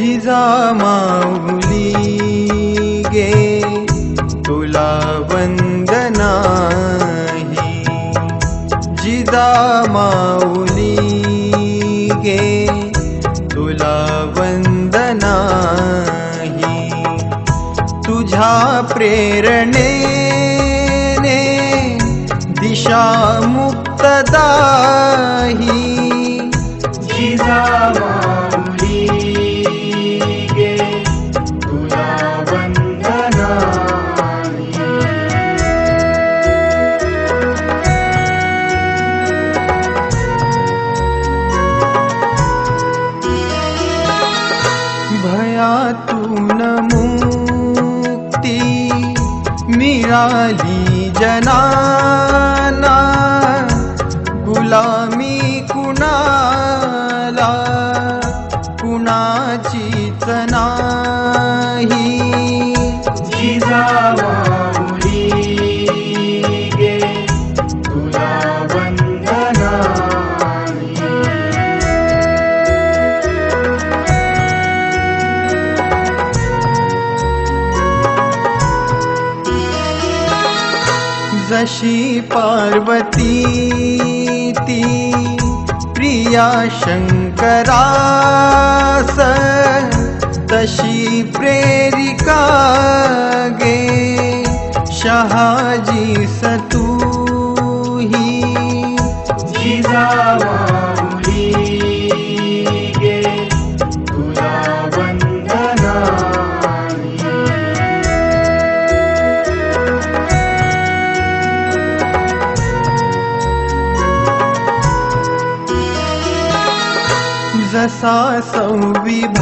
जिजा माऊली गे तुला वंदनाही जिजा माऊली गे तुला वंदनाही तुझ्या प्रेरणेने दिशा मुक्तदाही जिजा निराली जनाना गुलामी कुणाला? कुणाचीच नाही. जिजावा ी पार्वती प्रिया शङ्करास तषी प्रेरिका गे शहाजी सतु जसा संविभागी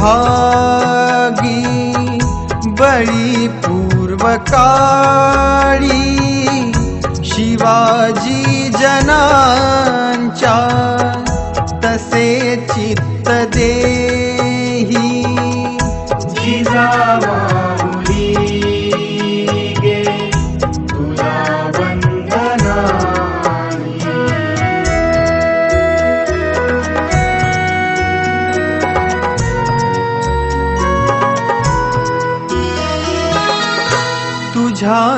बळी पूर्वकाळी शिवाजी जनांच्या तसे चित्त देही. जिजामाऊली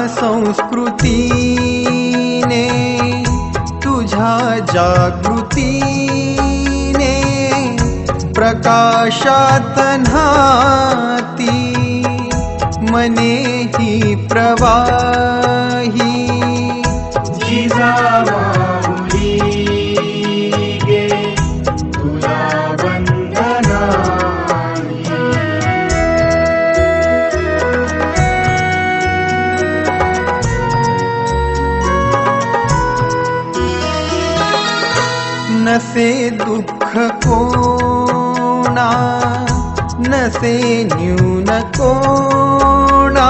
संस्कृतीने तुझा जागृतीने प्रकाशात न्हाती मने ही प्रवाही। जिजामाऊली नसे दुःख कोणा नसे न्यून कोणा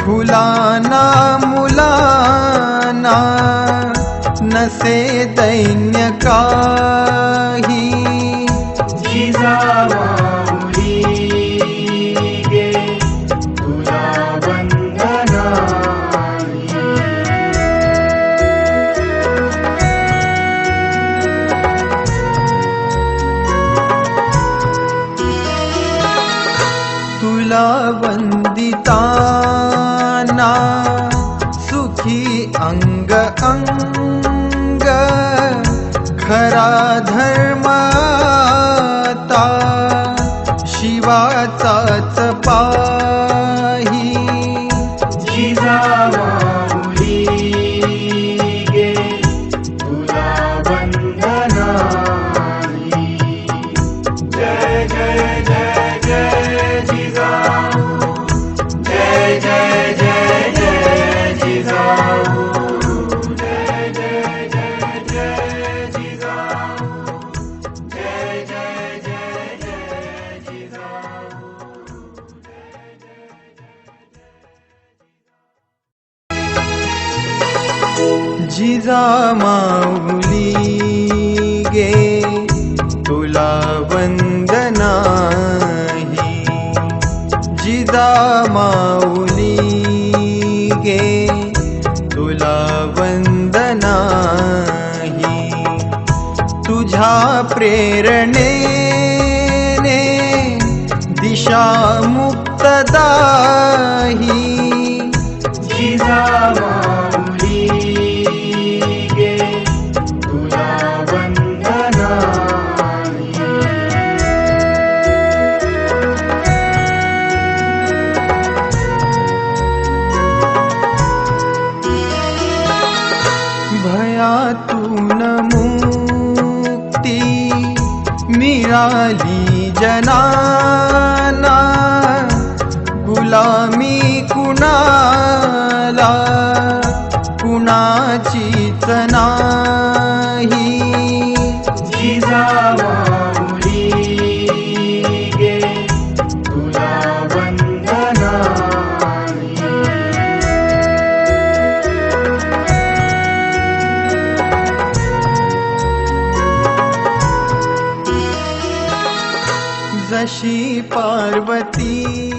फुलाना मुलाना नसे दैन्य वन्दिता सुखी अङ्ग अङ्ग खराधर जिजामाऊली गे तुला वंदनाही जिजामाऊली गे तुला वंदनाही तुझ्या प्रेरणेने दिशा मुक्तदाही जिजा जनाना गुलामी कुणाला? कुणाचीच नाही. जिजावा काशी पार्वती।